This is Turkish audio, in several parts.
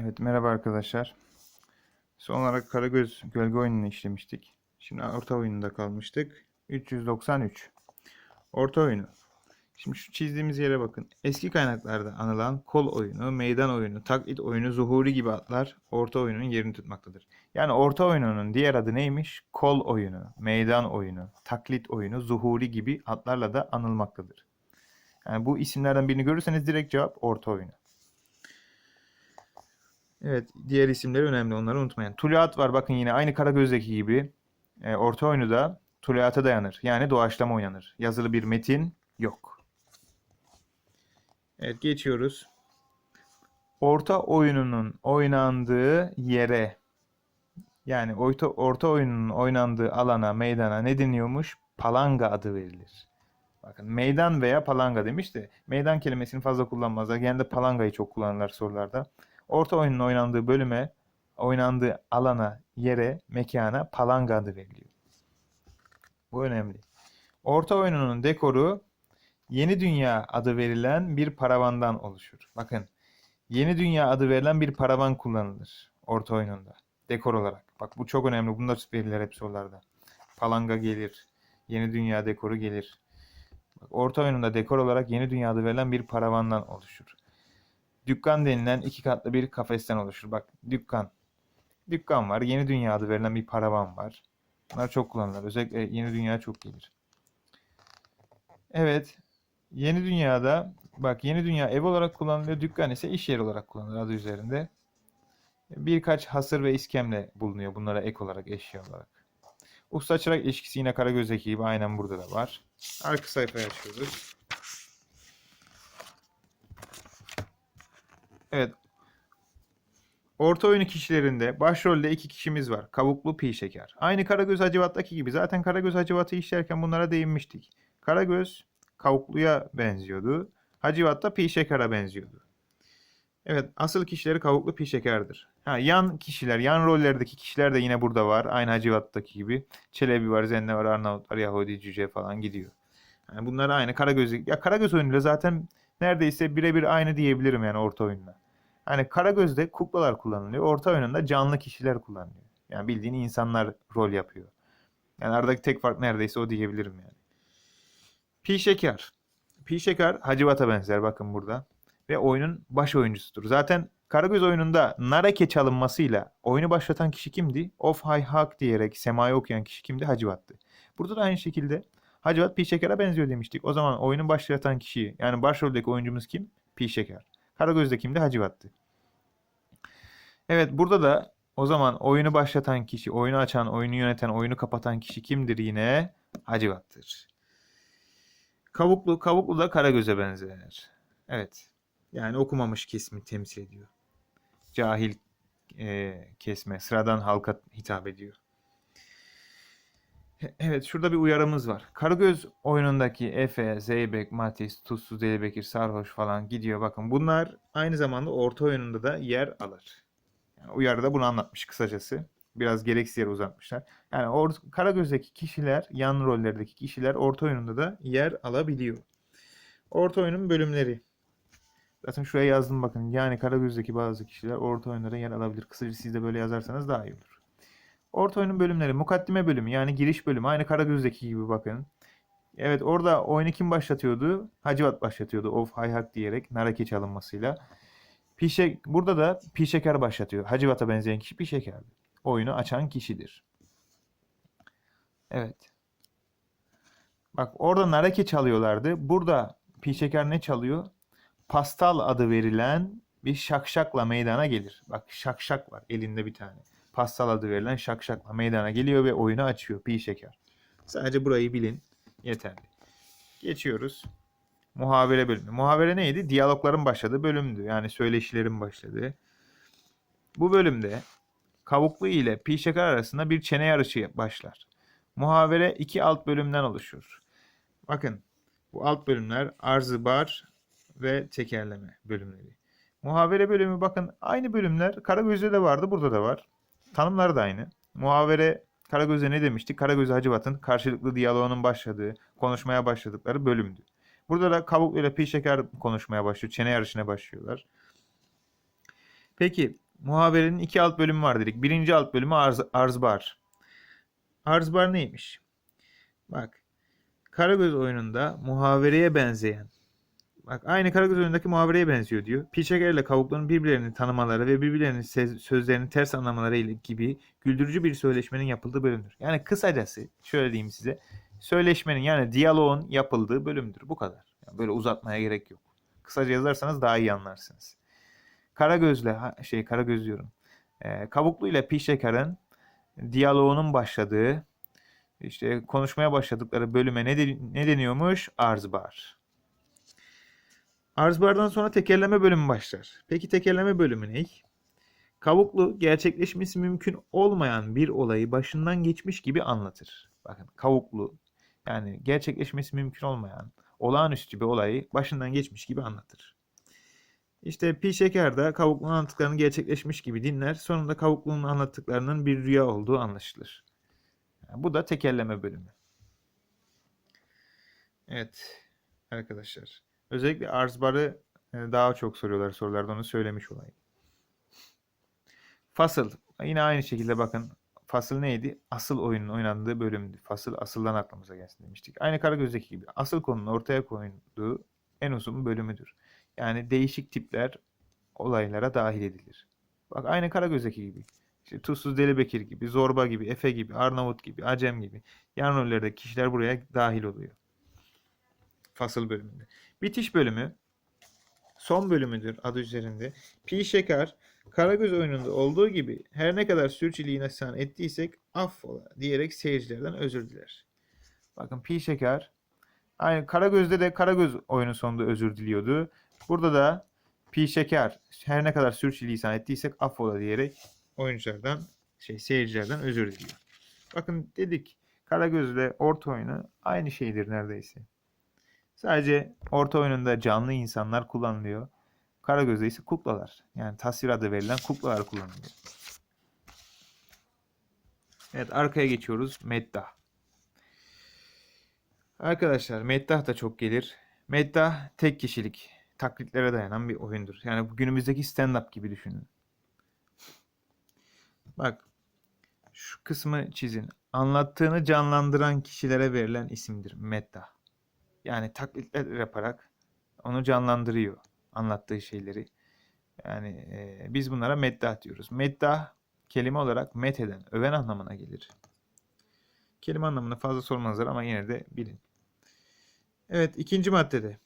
Evet merhaba arkadaşlar. Son olarak Karagöz gölge oyununu işlemiştik. Şimdi orta oyununda kalmıştık. 393. Orta oyunu. Şimdi şu çizdiğimiz yere bakın. Eski kaynaklarda anılan kol oyunu, meydan oyunu, taklit oyunu, zuhuri gibi adlar orta oyunun yerini tutmaktadır. Yani orta oyununun diğer adı neymiş? Kol oyunu, meydan oyunu, taklit oyunu, zuhuri gibi adlarla da anılmaktadır. Yani bu isimlerden birini görürseniz direkt cevap orta oyunu. Evet, diğer isimleri önemli. Onları unutmayın. Tuluat var. Bakın yine aynı Karagöz'deki gibi. E, orta oyunu da tuluata dayanır. Yani doğaçlama oynanır. Yazılı bir metin yok. Evet, geçiyoruz. Orta oyununun oynandığı yere yani orta, orta oyunun oynandığı alana, meydana ne deniyormuş? Palanga adı verilir. Bakın meydan veya palanga demiş de meydan kelimesini fazla kullanmazlar. Genelde palangayı çok kullanırlar sorularda. Orta oyunun oynandığı bölüme, oynandığı alana, yere, mekana palanga adı veriliyor. Bu önemli. Orta oyununun dekoru Yeni Dünya adı verilen bir paravandan oluşur. Bakın, Yeni Dünya adı verilen bir paravan kullanılır orta oyununda. Dekor olarak. Bak bu çok önemli. Bunu da verilir hep sorularda. Palanga gelir. Yeni Dünya dekoru gelir. Bak, orta oyununda dekor olarak Yeni Dünya adı verilen bir paravandan oluşur. Dükkan denilen iki katlı bir kafesten oluşur. Bak dükkan. Dükkan var. Yeni Dünya adı verilen bir paravan var. Bunlar çok kullanılır. Özellikle Yeni Dünya çok gelir. Evet. Yeni Dünya'da bak Yeni Dünya ev olarak kullanılıyor. Dükkan ise iş yeri olarak kullanılır adı üzerinde. Birkaç hasır ve iskemle bulunuyor bunlara ek olarak eşya olarak. Usta çırak ilişkisi yine Karagöz'deki gibi aynen burada da var. Arka sayfayı açıyoruz. Evet. Orta oyunu kişilerinde başrolde iki kişimiz var. Kavuklu Pi Şeker. Aynı Karagöz Hacivat'taki gibi. Zaten Karagöz Hacivat'ı işlerken bunlara değinmiştik. Karagöz Kavuklu'ya benziyordu. Hacivat da Pi Şeker'e benziyordu. Evet, asıl kişileri Kavuklu Pi Şeker'dir. Ha, yan kişiler, yan rollerdeki kişiler de yine burada var. Aynı Hacivat'taki gibi. Çelebi var, Zenne var, Arnavut var, Yahudi, Cüce falan gidiyor. Yani bunlar aynı. Karagöz, ya Karagöz oyunuyla zaten neredeyse birebir aynı diyebilirim yani orta oyunla. Hani Karagöz'de kuklalar kullanılıyor. Orta oyununda canlı kişiler kullanılıyor. Yani bildiğin insanlar rol yapıyor. Yani aradaki tek fark neredeyse o diyebilirim yani. Pi Şeker. Pi Şeker Hacivat'a benzer bakın burada. Ve oyunun baş oyuncusudur. Zaten Karagöz oyununda Narake çalınmasıyla oyunu başlatan kişi kimdi? Of Hay Hak diyerek semayı okuyan kişi kimdi? Hacivat'tı. Burada da aynı şekilde Hacivat Pi Şeker'e benziyor demiştik. O zaman oyunu başlatan kişi yani başroldeki oyuncumuz kim? Pi Şeker. Karagöz'de kimdi? Hacivat'tı. Evet burada da o zaman oyunu başlatan kişi, oyunu açan, oyunu yöneten, oyunu kapatan kişi kimdir yine? Hacivat'tır. Kavuklu, Kavuklu da Karagöz'e benzer. Evet. Yani okumamış kesimi temsil ediyor. Cahil e, kesme, sıradan halka hitap ediyor. Evet, şurada bir uyarımız var. Karagöz oyunundaki Efe, Zeybek, Matis, Tuzsuz, Delibekir, Sarhoş falan gidiyor. Bakın bunlar aynı zamanda orta oyununda da yer alır. Yani uyarıda bunu anlatmış kısacası. Biraz gereksiz yere uzatmışlar. Yani or- Karagöz'deki kişiler, yan rollerdeki kişiler orta oyununda da yer alabiliyor. Orta oyunun bölümleri. Zaten şuraya yazdım bakın. Yani Karagöz'deki bazı kişiler orta oyunlara yer alabilir. Kısaca siz de böyle yazarsanız daha iyi olur. Orta oyunun bölümleri. Mukaddime bölümü yani giriş bölümü. Aynı Karagöz'deki gibi bakın. Evet orada oyunu kim başlatıyordu? Hacivat başlatıyordu. Of hay hak diyerek narake çalınmasıyla. Pişek, burada da Pişeker başlatıyor. Hacivat'a benzeyen kişi Pişeker. Oyunu açan kişidir. Evet. Bak orada narake çalıyorlardı. Burada Pişeker ne çalıyor? Pastal adı verilen bir şakşakla meydana gelir. Bak şakşak var elinde bir tane. Pastal adı verilen şakşakla meydana geliyor ve oyunu açıyor pi şeker. Sadece burayı bilin yeterli. Geçiyoruz. Muhavere bölümü. Muhavere neydi? Diyalogların başladığı bölümdü. Yani söyleşilerin başladığı. Bu bölümde Kavuklu ile pi şeker arasında bir çene yarışı başlar. Muhavere iki alt bölümden oluşur. Bakın bu alt bölümler arzı bar ve tekerleme bölümleri. Muhavere bölümü bakın aynı bölümler Karagöz'de de vardı burada da var. Tanımları da aynı. Muhavere Karagöz'e ne demiştik? Karagöz Hacivat'ın karşılıklı diyaloğunun başladığı, konuşmaya başladıkları bölümdü. Burada da Kavuklu ile Pi Şeker konuşmaya başlıyor. Çene yarışına başlıyorlar. Peki muhaberenin iki alt bölümü var dedik. Birinci alt bölümü arz, arzbar. Arzbar neymiş? Bak. Karagöz oyununda muhabereye benzeyen. Bak aynı Karagöz oyunundaki muhabereye benziyor diyor. Pilşeker ile kavukların birbirlerini tanımaları ve birbirlerinin sözlerini ters anlamaları ile gibi güldürücü bir söyleşmenin yapıldığı bölümdür. Yani kısacası şöyle diyeyim size. Söyleşmenin yani diyaloğun yapıldığı bölümdür. Bu kadar. Yani böyle uzatmaya gerek yok. Kısaca yazarsanız daha iyi anlarsınız. Karagöz'le şey Karagöz diyorum. Ee, Kavuklu ile Pişekar'ın diyaloğunun başladığı işte konuşmaya başladıkları bölüme ne, de- ne deniyormuş? Arzbar. Arzbardan sonra tekerleme bölümü başlar. Peki tekerleme bölümü ne? Kavuklu gerçekleşmesi mümkün olmayan bir olayı başından geçmiş gibi anlatır. Bakın kavuklu yani gerçekleşmesi mümkün olmayan olağanüstü bir olayı başından geçmiş gibi anlatır. İşte Pi Şeker de Kavuklu'nun anlattıklarını gerçekleşmiş gibi dinler. Sonunda Kavuklu'nun anlattıklarının bir rüya olduğu anlaşılır. Yani bu da tekerleme bölümü. Evet arkadaşlar. Özellikle arzbarı e, daha çok soruyorlar sorularda onu söylemiş olayım. Fasıl. Yine aynı şekilde bakın. Fasıl neydi? Asıl oyunun oynandığı bölümdü. Fasıl asıldan aklımıza gelsin demiştik. Aynı Karagöz'deki gibi. Asıl konunun ortaya koyulduğu en uzun bölümüdür. Yani değişik tipler olaylara dahil edilir. Bak aynı Karagöz'deki gibi. İşte Tuzsuz Delibekir gibi, Zorba gibi, Efe gibi, Arnavut gibi, Acem gibi yan rollerdeki kişiler buraya dahil oluyor. Fasıl bölümünde. Bitiş bölümü son bölümüdür adı üzerinde. Pi Şeker Karagöz oyununda olduğu gibi her ne kadar sürçülisan ettiysek affola diyerek seyircilerden özür diler. Bakın Pi Şeker aynı Karagöz'de de Karagöz oyunun sonunda özür diliyordu. Burada da Pi Şeker her ne kadar sürçülisan ettiysek affola diyerek oyunculardan şey seyircilerden özür diliyor. Bakın dedik Karagöz ile orta oyunu aynı şeydir neredeyse. Sadece orta oyununda canlı insanlar kullanılıyor. Karagöz'de ise kuklalar. Yani tasvir adı verilen kuklalar kullanılıyor. Evet arkaya geçiyoruz. Meddah. Arkadaşlar Meddah da çok gelir. Meddah tek kişilik taklitlere dayanan bir oyundur. Yani günümüzdeki stand-up gibi düşünün. Bak şu kısmı çizin. Anlattığını canlandıran kişilere verilen isimdir Meddah. Yani taklitler yaparak onu canlandırıyor anlattığı şeyleri. Yani e, biz bunlara meddah diyoruz. Meddah kelime olarak metheden, öven anlamına gelir. Kelime anlamını fazla sormazlar ama yine de bilin. Evet ikinci maddede.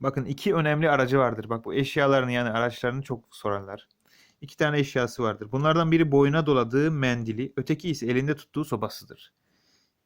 Bakın iki önemli aracı vardır. Bak bu eşyalarını yani araçlarını çok sorarlar. İki tane eşyası vardır. Bunlardan biri boyuna doladığı mendili, öteki ise elinde tuttuğu sobasıdır.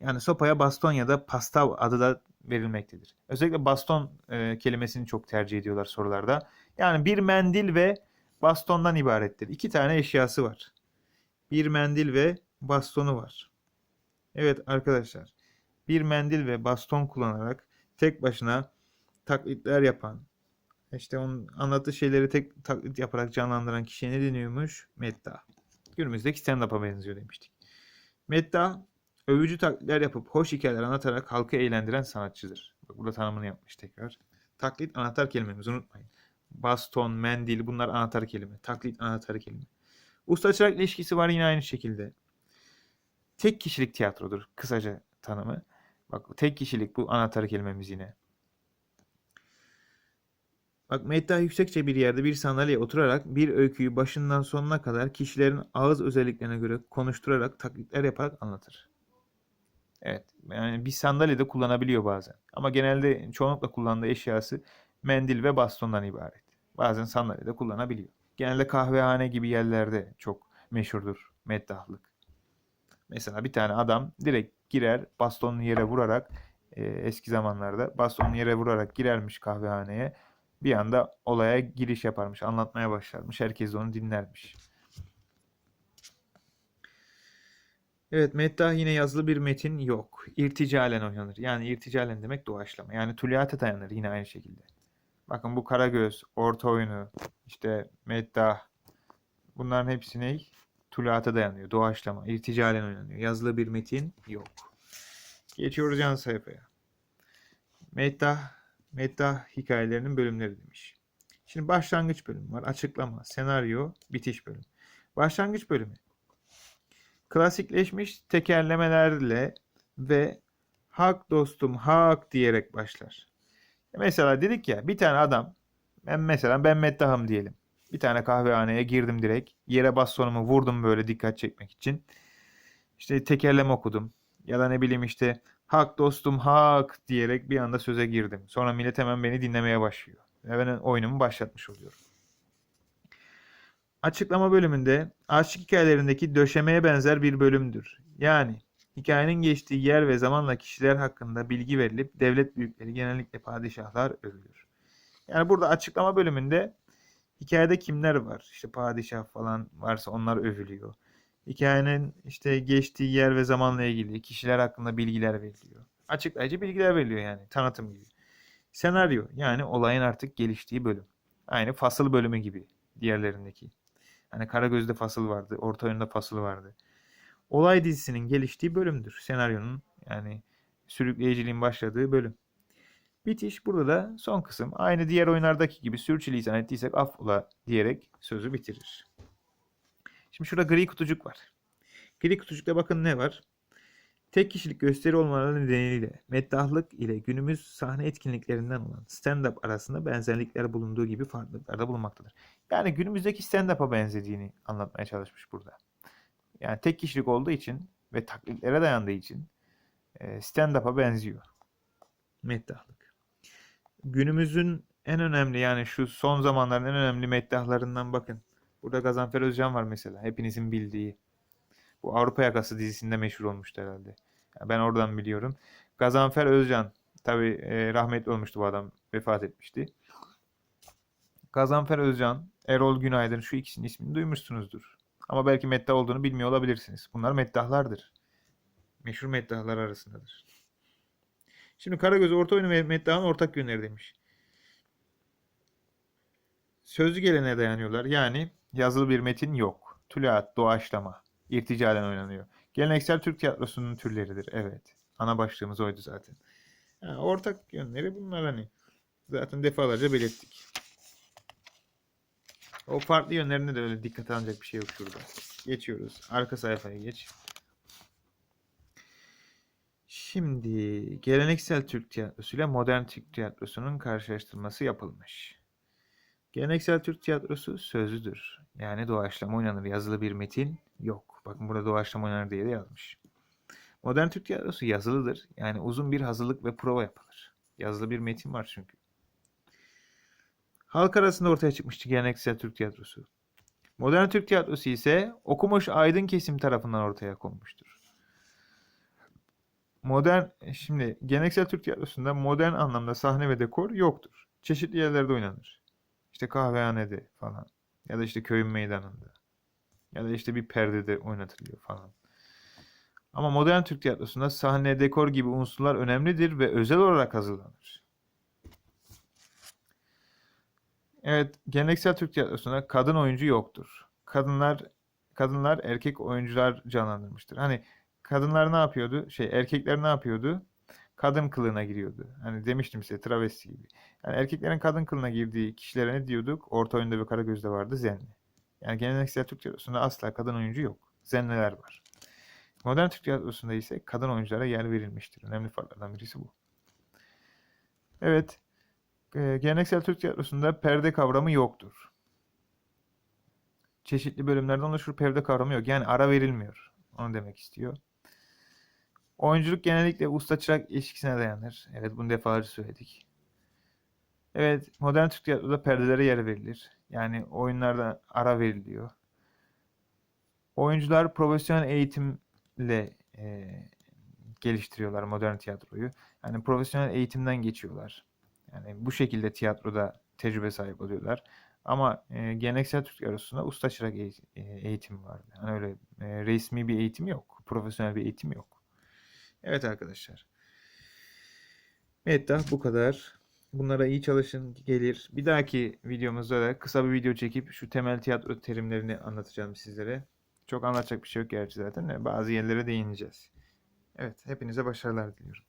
Yani sopaya baston ya da pastav adı da verilmektedir. Özellikle baston e, kelimesini çok tercih ediyorlar sorularda. Yani bir mendil ve bastondan ibarettir. İki tane eşyası var. Bir mendil ve bastonu var. Evet arkadaşlar. Bir mendil ve baston kullanarak tek başına taklitler yapan, işte onun anlattığı şeyleri tek taklit yaparak canlandıran kişiye ne deniyormuş? Meddah. Günümüzdeki stand-up'a benziyor demiştik. Meddah övücü taklitler yapıp hoş hikayeler anlatarak halkı eğlendiren sanatçıdır. Bak burada tanımını yapmış tekrar. Taklit anahtar kelimemizi unutmayın. Baston, mendil bunlar anahtar kelime. Taklit anahtar kelime. Usta çırak ilişkisi var yine aynı şekilde. Tek kişilik tiyatrodur kısaca tanımı. Bak tek kişilik bu anahtar kelimemiz yine. Bak Meddah yüksekçe bir yerde bir sandalyeye oturarak bir öyküyü başından sonuna kadar kişilerin ağız özelliklerine göre konuşturarak taklitler yaparak anlatır. Evet. Yani bir sandalyede kullanabiliyor bazen. Ama genelde çoğunlukla kullandığı eşyası mendil ve bastondan ibaret. Bazen sandalyede kullanabiliyor. Genelde kahvehane gibi yerlerde çok meşhurdur meddahlık. Mesela bir tane adam direkt girer bastonunu yere vurarak e, eski zamanlarda bastonunu yere vurarak girermiş kahvehaneye. Bir anda olaya giriş yaparmış, anlatmaya başlarmış. Herkes de onu dinlermiş. Evet, meddah yine yazılı bir metin yok. İrticalen oynanır. Yani irticalen demek doğaçlama. Yani tüliyata dayanır yine aynı şekilde. Bakın bu Karagöz, orta oyunu, işte meddah bunların hepsi ne? Tüliyata dayanıyor. Doğaçlama, irticalen oynanıyor. Yazılı bir metin yok. Geçiyoruz yan sayfaya. Meddah, meddah hikayelerinin bölümleri demiş. Şimdi başlangıç bölümü var. Açıklama, senaryo, bitiş bölümü. Başlangıç bölümü. Klasikleşmiş tekerlemelerle ve hak dostum hak diyerek başlar. Mesela dedik ya bir tane adam ben mesela ben Meddah'ım diyelim. Bir tane kahvehaneye girdim direkt. Yere bastonumu vurdum böyle dikkat çekmek için. İşte tekerleme okudum. Ya da ne bileyim işte hak dostum hak diyerek bir anda söze girdim. Sonra millet hemen beni dinlemeye başlıyor. Ve ben oyunumu başlatmış oluyorum. Açıklama bölümünde aşk hikayelerindeki döşemeye benzer bir bölümdür. Yani hikayenin geçtiği yer ve zamanla kişiler hakkında bilgi verilip devlet büyükleri genellikle padişahlar övülür. Yani burada açıklama bölümünde hikayede kimler var? İşte padişah falan varsa onlar övülüyor. Hikayenin işte geçtiği yer ve zamanla ilgili kişiler hakkında bilgiler veriliyor. Açıklayıcı bilgiler veriliyor yani tanıtım gibi. Senaryo yani olayın artık geliştiği bölüm. Aynı fasıl bölümü gibi diğerlerindeki. Hani Karagöz'de fasıl vardı, Orta Oyun'da fasıl vardı. Olay dizisinin geliştiği bölümdür. Senaryonun yani sürükleyiciliğin başladığı bölüm. Bitiş burada da son kısım. Aynı diğer oyunlardaki gibi sürçülisan ettiysek affola diyerek sözü bitirir. Şimdi şurada gri kutucuk var. Gri kutucukta bakın ne var? Tek kişilik gösteri olmaları nedeniyle meddahlık ile günümüz sahne etkinliklerinden olan stand-up arasında benzerlikler bulunduğu gibi farklılıklar da bulunmaktadır. Yani günümüzdeki stand-up'a benzediğini anlatmaya çalışmış burada. Yani tek kişilik olduğu için ve taklitlere dayandığı için e, stand-up'a benziyor. Meddahlık. Günümüzün en önemli yani şu son zamanların en önemli meddahlarından bakın. Burada Gazanfer Özcan var mesela. Hepinizin bildiği. Bu Avrupa Yakası dizisinde meşhur olmuştu herhalde. Yani ben oradan biliyorum. Gazanfer Özcan. Tabi e, rahmetli olmuştu bu adam. Vefat etmişti. Gazanfer Özcan, Erol Günaydın şu ikisinin ismini duymuşsunuzdur. Ama belki meddah olduğunu bilmiyor olabilirsiniz. Bunlar meddahlardır. Meşhur meddahlar arasındadır. Şimdi Karagöz orta oyunu ve meddahın ortak yönleri demiş. Sözlü geleneğe dayanıyorlar. Yani yazılı bir metin yok. Tülaat, doğaçlama, irticalen oynanıyor. Geleneksel Türk tiyatrosunun türleridir. Evet. Ana başlığımız oydu zaten. Yani ortak yönleri bunlar hani. Zaten defalarca belirttik. O farklı yönlerine de öyle dikkate alınacak bir şey yok şurada. Geçiyoruz. Arka sayfaya geç. Şimdi geleneksel Türk tiyatrosu ile modern Türk tiyatrosunun karşılaştırması yapılmış. Geleneksel Türk tiyatrosu sözlüdür. Yani doğaçlama oynanır. Yazılı bir metin yok. Bakın burada doğaçlama oynanır diye de yazmış. Modern Türk tiyatrosu yazılıdır. Yani uzun bir hazırlık ve prova yapılır. Yazılı bir metin var çünkü. Halk arasında ortaya çıkmıştı geleneksel Türk tiyatrosu. Modern Türk tiyatrosu ise okumuş aydın kesim tarafından ortaya konmuştur. Modern, şimdi geleneksel Türk tiyatrosunda modern anlamda sahne ve dekor yoktur. Çeşitli yerlerde oynanır. İşte kahvehanede falan. Ya da işte köyün meydanında. Ya da işte bir perdede oynatılıyor falan. Ama modern Türk tiyatrosunda sahne, dekor gibi unsurlar önemlidir ve özel olarak hazırlanır. Evet, geleneksel Türk tiyatrosunda kadın oyuncu yoktur. Kadınlar kadınlar erkek oyuncular canlandırmıştır. Hani kadınlar ne yapıyordu? Şey, erkekler ne yapıyordu? Kadın kılığına giriyordu. Hani demiştim size travesti gibi. Yani erkeklerin kadın kılığına girdiği kişilere ne diyorduk? Orta oyunda ve Karagöz'de vardı zenni. Yani geleneksel Türk tiyatrosunda asla kadın oyuncu yok. Zenneler var. Modern Türk tiyatrosunda ise kadın oyunculara yer verilmiştir. Önemli farklardan birisi bu. Evet. e, Geleneksel Türk tiyatrosunda perde kavramı yoktur. Çeşitli bölümlerden oluşur perde kavramı yok. Yani ara verilmiyor. Onu demek istiyor. Oyunculuk genellikle usta çırak ilişkisine dayanır. Evet bunu defalarca söyledik. Evet modern Türk tiyatroda perdelere yer verilir. Yani oyunlarda ara veriliyor. Oyuncular profesyonel eğitimle e, geliştiriyorlar modern tiyatroyu. Yani profesyonel eğitimden geçiyorlar. Yani bu şekilde tiyatroda tecrübe sahip oluyorlar. Ama e, geleneksel Türk tiyatrosunda usta çırak eğitim, eğitim var. Yani öyle e, resmi bir eğitim yok. Profesyonel bir eğitim yok. Evet arkadaşlar. Evet daha bu kadar. Bunlara iyi çalışın gelir. Bir dahaki videomuzda da kısa bir video çekip şu temel tiyatro terimlerini anlatacağım sizlere. Çok anlatacak bir şey yok gerçi zaten. Bazı yerlere değineceğiz. Evet hepinize başarılar diliyorum.